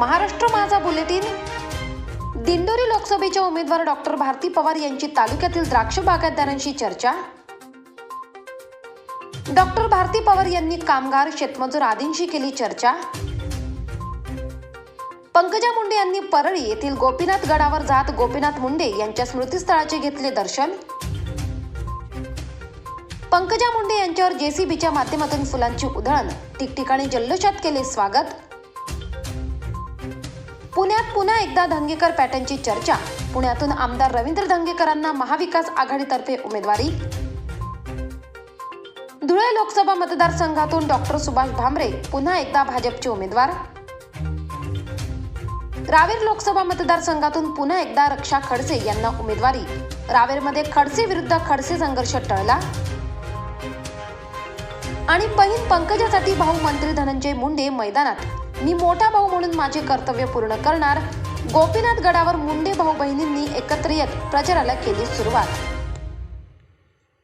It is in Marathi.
महाराष्ट्र माझा बुलेटिन. दिंडोरी लोकसभेच्या उमेदवार डॉक्टर भारती पवार यांची तालुक्यातील द्राक्ष बागायतदारांशी चर्चा. डॉक्टर भारती पवार यांनी कामगार शेतमजूर आदींशी केली चर्चा. पंकजा मुंडे यांनी परळी येथील गोपीनाथ गडावर जात गोपीनाथ मुंडे यांच्या स्मृतीस्थळाचे घेतले दर्शन. पंकजा मुंडे यांच्यावर जेसीबीच्या माध्यमातून फुलांची उधळण ठिकठिकाणी जल्लोषात केले स्वागत. पुण्यात पुन्हा एकदा धंगेकर पॅटर्नची चर्चा. पुण्यातून आमदार रवींद्र धंगेकरांना महाविकास आघाडीतर्फे उमेदवारी. धुळे लोकसभा मतदारसंघातून डॉक्टर सुभाष भामरे पुन्हा एकदा भाजपचे उमेदवार. रावेर लोकसभा मतदारसंघातून पुन्हा एकदा रक्षा खडसे यांना उमेदवारी. रावेरमध्ये खडसे विरुद्ध खडसे संघर्ष टळला. आणि बहीण पंकजासाठी भाऊ मंत्री धनंजय मुंडे मैदानात. मी मोठा भाऊ म्हणून माझे कर्तव्य पूर्ण करणार. गोपीनाथ गडावर मुंडे भाऊ बहिणींनी एकत्र येत प्रचाराला केली सुरुवात.